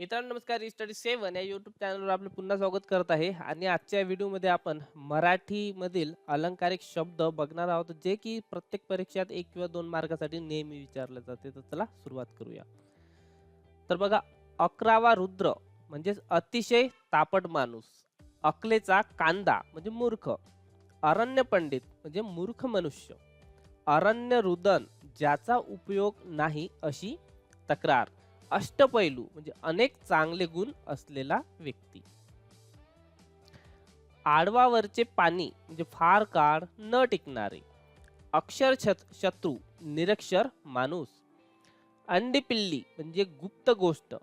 मित्रांनो नमस्कार. स्टडी सेवन या यूट्यूब चॅनलवर आपलं पुन्हा स्वागत करत आहे. आणि आजच्या व्हिडिओमध्ये आपण मराठीमधील अलंकारिक शब्द बघणार आहोत जे की प्रत्येक परीक्षेत एक किंवा दोन मार्कासाठी नेहमी विचारले जाते. तर चला सुरुवात करूया. तर बघा अकरावा रुद्र म्हणजे अतिशय तापट माणूस. अकलेचा कांदा म्हणजे मूर्ख. अरण्य पंडित म्हणजे मूर्ख मनुष्य. अरण्य रुदन ज्याचा उपयोग नाही अशी तक्रार. अष्टपैलू म्हणजे अनेक चांगले गुण असलेला व्यक्ती. आडवावरचे पाणी म्हणजे फार काळ न टिकणारे. अक्षर शत्रू निरक्षर माणूस. अंडीपिल्ली म्हणजे गुप्त गोष्ट.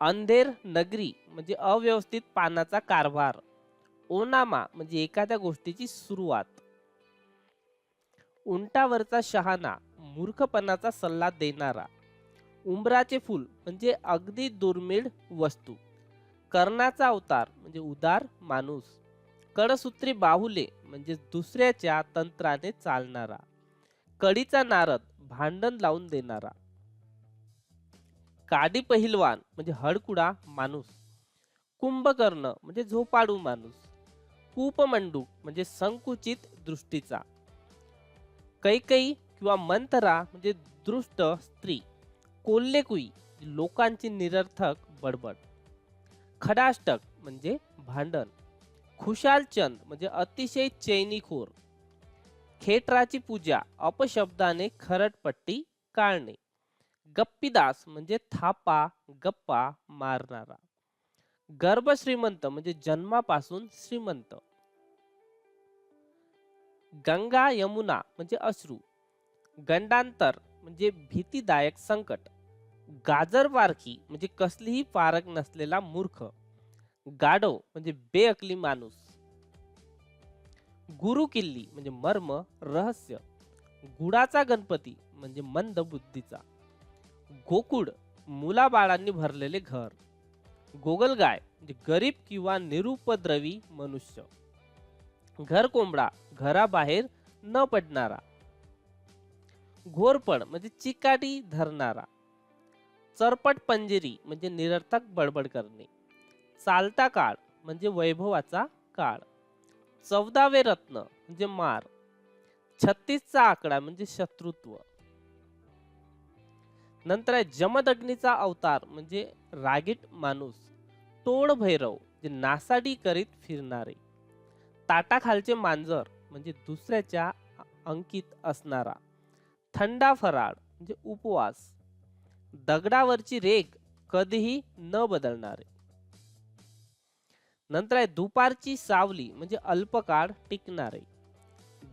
अंधेर नगरी म्हणजे अव्यवस्थित पानाचा कारभार. ओनामा म्हणजे एखाद्या गोष्टीची सुरुवात. उंटावरचा शहाणा मूर्खपणाचा सल्ला देणारा. उंबराचे फूल म्हणजे अगदी दुर्मिळ वस्तू. कर्णाचा अवतार म्हणजे उदार माणूस. कडसूत्री बाहुले म्हणजे दुसऱ्याच्या तंत्राने चालणारा. कडीचा नारद भांडण लावून देणारा. काडी पहिलवान म्हणजे हडकुडा माणूस. कुंभकर्ण म्हणजे झोपाडू माणूस. कूपमंडूक म्हणजे संकुचित दृष्टीचा. कैकई किंवा मंथरा म्हणजे दृष्ट स्त्री. कोल्हेकुई लोकांची निरर्थक बडबड. खडाष्टक म्हणजे भांडण. खुशालचंद म्हणजे अतिशय चैनीखोर. खेटराची पूजा अपशब्दाने खरटपट्टी काढणे. गप्पीदास म्हणजे थापा गप्पा मारणारा. गर्भ श्रीमंत म्हणजे जन्मापासून श्रीमंत. गंगा यमुना म्हणजे अश्रू. गंडांतर म्हणजे भीतीदायक संकट. गाजर पारखी म्हणजे कसलीही पारख नसलेला मूर्ख. गाडव म्हणजे बेअकली माणूस. गुरु किल्ली म्हणजे मर्म रहस्य. गुडाचा गणपती म्हणजे मंद बुद्धीचा. गोकुळ मुलाबाळांनी भरलेले घर. गोगलगाय म्हणजे गरीब किंवा निरुपद्रवी मनुष्य. घर कोंबडा घराबाहेर न पडणारा. घोरपड म्हणजे चिकाटी धरणारा. चरपट पंजेरी म्हणजे निरर्थक बडबड करणे. चालता काळ म्हणजे वैभवाचा काळ. चौदावे रत्न म्हणजे मार. छत्तीसचा आकडा म्हणजे शत्रुत्व. नंतर आहे जमदग्नीचा अवतार म्हणजे रागीट माणूस. टोळ भैरव जे नासाडी करीत फिरणारे. ताटाखालचे मांजर म्हणजे दुसऱ्याच्या अंकित असणारा. थंडा फराळ म्हणजे उपवास. दगडावरची रेग कधीही न बदलणारे. नंतर आहे दुपारची सावली म्हणजे अल्पकाळ टिकणारे.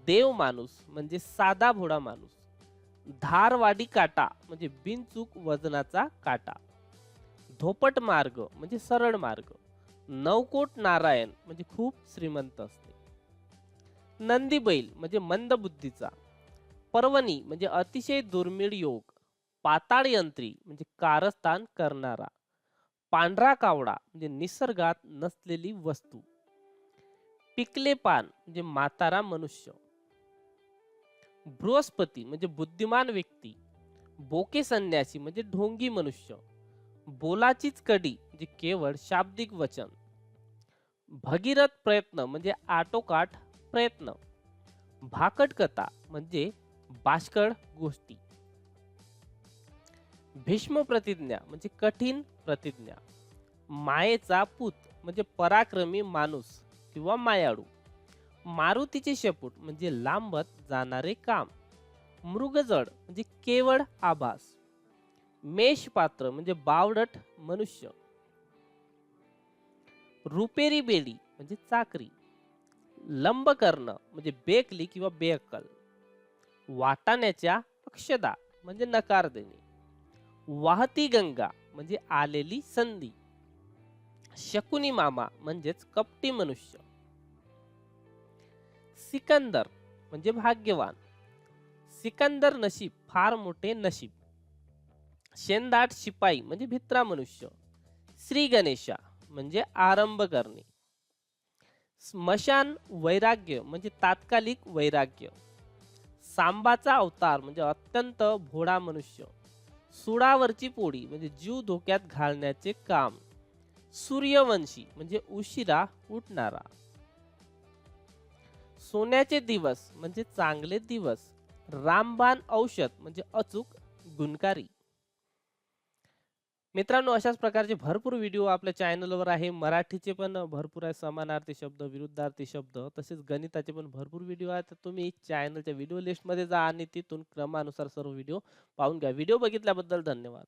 देव माणूस म्हणजे साधा भोडा माणूस. धारवाडी काटा म्हणजे बिनचूक वजनाचा काटा. धोपट मार्ग म्हणजे सरळ मार्ग. नवकोट नारायण म्हणजे खूप श्रीमंत असते. नंदी बैल म्हणजे मंद बुद्धीचा पर्वणी म्हणजे अतिशय दुर्मिळ योग. पाताळयंत्री म्हणजे कारस्थान करणारा. पांढरा कावडा म्हणजे निसर्गात नसलेली वस्तू. पिकले पान म्हणजे म्हातारा मनुष्य. बृहस्पती म्हणजे बुद्धिमान व्यक्ती. बोके संन्यासी म्हणजे ढोंगी मनुष्य. बोलाचीच कडी म्हणजे केवळ शाब्दिक वचन. भगीरथ प्रयत्न म्हणजे आटोकाट प्रयत्न. भाकट कथा म्हणजे बाष्कळ गोष्टी. भीष्म प्रतिज्ञा म्हणजे कठीण प्रतिज्ञा. मायेचा पूत म्हणजे पराक्रमी माणूस किंवा मायाळू. मारुतीचे शेपूट म्हणजे लांबत जाणारे काम. मृगजड म्हणजे केवळ आभास. मेषपात्र म्हणजे बावडट मनुष्य. रुपेरी बेडी म्हणजे चाकरी. लंब करणं म्हणजे बेकली किंवा बेअक्कल. वाटाण्याच्या अक्षदा म्हणजे नकार देणे. वाहती गंगा म्हणजे आलेली संधी. शकुनी मामा म्हणजेच कपटी मनुष्य. सिकंदर म्हणजे भाग्यवान. सिकंदर नशीब फार मोठे नशीब. शेंदाट शिपाई म्हणजे भित्रा मनुष्य. श्री गणेशा म्हणजे आरंभ करणे स्मशान वैराग्य म्हणजे तात्कालिक वैराग्य. सांबाचा अवतार म्हणजे अत्यंत भोळा मनुष्य. सुडावरची पोळी म्हणजे जीव धोक्यात घालण्याचे काम. सूर्यवंशी म्हणजे उशिरा उठणारा. सोन्याचे दिवस म्हणजे चांगले दिवस. रामबाण औषध म्हणजे अचूक गुणकारी. मित्रांनो अशाच प्रकारचे भरपूर व्हिडिओ आपल्या चॅनलवर आहे. मराठीचे पण भरपूर आहे समानार्थी शब्द विरुद्धार्थी शब्द तसेच गणिताचे पण भरपूर व्हिडिओ आहेत. तर तुम्ही चॅनलच्या व्हिडिओ लिस्टमध्ये जा आणि तिथून क्रमानुसार सर्व व्हिडिओ पाहून घ्या. व्हिडिओ बघितल्याबद्दल धन्यवाद.